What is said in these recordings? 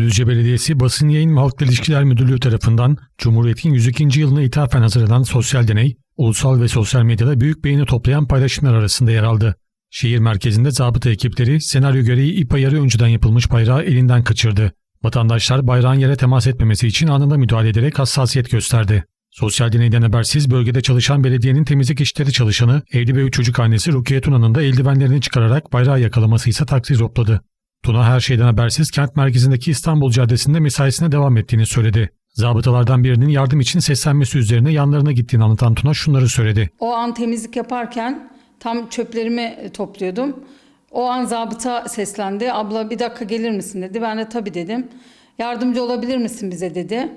Düzce Belediyesi Basın Yayın ve Halkla İlişkiler Müdürlüğü tarafından Cumhuriyet'in 102. yılına ithafen hazırlanan sosyal deney, ulusal ve sosyal medyada büyük beğeni toplayan paylaşımlar arasında yer aldı. Şehir merkezinde zabıta ekipleri senaryo gereği ipa yarı önceden yapılmış bayrağı elinden kaçırdı. Vatandaşlar bayrağın yere temas etmemesi için anında müdahale ederek hassasiyet gösterdi. Sosyal deneyden habersiz bölgede çalışan belediyenin temizlik işleri çalışanı evli ve üç çocuk annesi Rukiye Tuna'nın da eldivenlerini çıkararak bayrağı yakalaması ise takdir topladı. Tuna her şeyden habersiz kent merkezindeki İstanbul Caddesi'nde mesaisine devam ettiğini söyledi. Zabıtalardan birinin yardım için seslenmesi üzerine yanlarına gittiğini anlatan Tuna şunları söyledi. O an temizlik yaparken tam çöplerimi topluyordum. O an zabıta seslendi. Abla bir dakika gelir misin dedi. Ben de tabii dedim. Yardımcı olabilir misin bize dedi.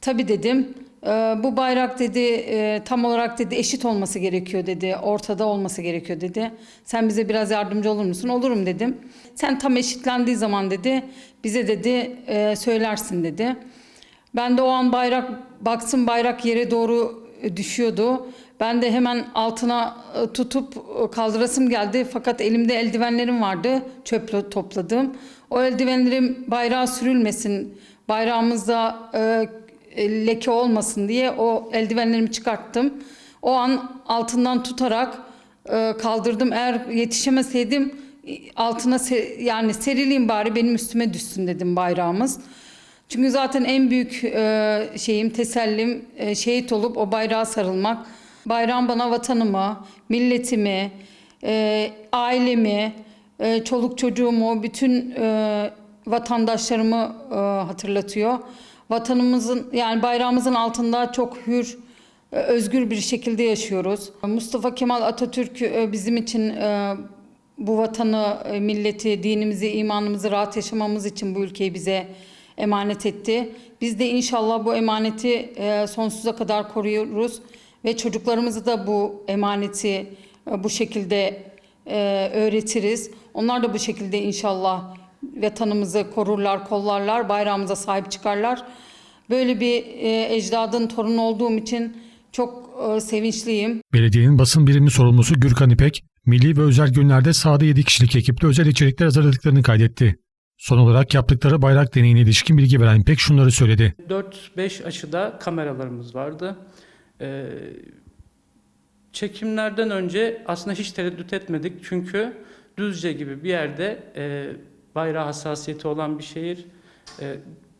Tabii dedim. "Ee, bu bayrak dedi e, tam olarak dedi eşit olması gerekiyor dedi. Ortada olması gerekiyor dedi. Sen bize biraz yardımcı olur musun? Olurum dedim. Sen tam eşitlendiği zaman dedi bize dedi e, söylersin dedi. Ben de o an bayrak baksın bayrak yere doğru e, düşüyordu. Ben de hemen altına tutup kaldırasım geldi. Fakat elimde eldivenlerim vardı. Çöp topladım. O eldivenlerim bayrağa sürülmesin, bayrağımızda leke olmasın diye o eldivenlerimi çıkarttım. O an altından tutarak e, kaldırdım. Eğer yetişemeseydim e, altına se- yani serileyim bari benim üstüme düşsün dedim bayrağımız. Çünkü zaten en büyük e, şeyim, tesellim e, şehit olup o bayrağa sarılmak. Bayrağım bana vatanımı, milletimi, e, ailemi, e, çoluk çocuğumu, bütün e, vatandaşlarımı e, hatırlatıyor. Vatanımızın yani bayrağımızın altında çok hür, e, özgür bir şekilde yaşıyoruz. Mustafa Kemal Atatürk e, bizim için e, bu vatanı, e, milleti, dinimizi, imanımızı rahat yaşamamız için bu ülkeyi bize emanet etti. Biz de inşallah bu emaneti e, sonsuza kadar koruyoruz ve çocuklarımızı da bu emaneti e, bu şekilde e, öğretiriz. Onlar da bu şekilde inşallah vatanımızı korurlar, kollarlar, bayrağımıza sahip çıkarlar. Böyle bir e, ecdadın torunu olduğum için çok e, sevinçliyim. Belediyenin basın birimi sorumlusu Gürkan İpek, milli ve özel günlerde sahada 7 kişilik ekiple özel içerikler hazırladıklarını kaydetti. Son olarak yaptıkları bayrak deneyine ilişkin bilgi veren İpek şunları söyledi. 4-5 açıda kameralarımız vardı. Ee, çekimlerden önce aslında hiç tereddüt etmedik çünkü Düzce gibi bir yerde e, bayrağı hassasiyeti olan bir şehir. E,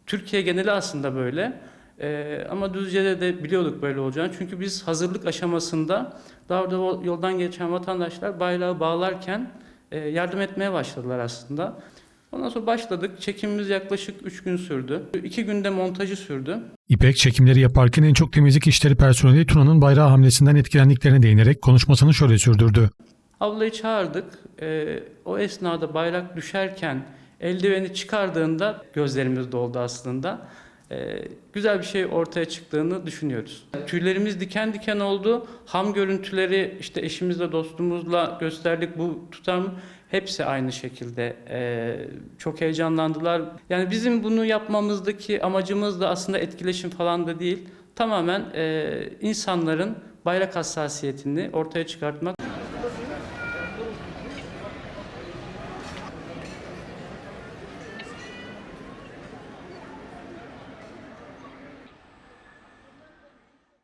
Türkiye geneli aslında böyle. E, ama Düzce'de de biliyorduk böyle olacağını. Çünkü biz hazırlık aşamasında o- yoldan geçen vatandaşlar bayrağı bağlarken e, yardım etmeye başladılar aslında. Ondan sonra başladık. Çekimimiz yaklaşık 3 gün sürdü. 2 günde montajı sürdü. İpek çekimleri yaparken en çok temizlik işleri personeli Tuna'nın bayrağı hamlesinden etkilendiklerine değinerek konuşmasını şöyle sürdürdü. Ablayı çağırdık. Ee, o esnada bayrak düşerken eldiveni çıkardığında gözlerimiz doldu aslında. Ee, güzel bir şey ortaya çıktığını düşünüyoruz. Tüylerimiz diken diken oldu. Ham görüntüleri işte eşimizle dostumuzla gösterdik. Bu tutar mı? Hepsi aynı şekilde ee, çok heyecanlandılar. Yani bizim bunu yapmamızdaki amacımız da aslında etkileşim falan da değil. Tamamen ee, insanların bayrak hassasiyetini ortaya çıkartmak.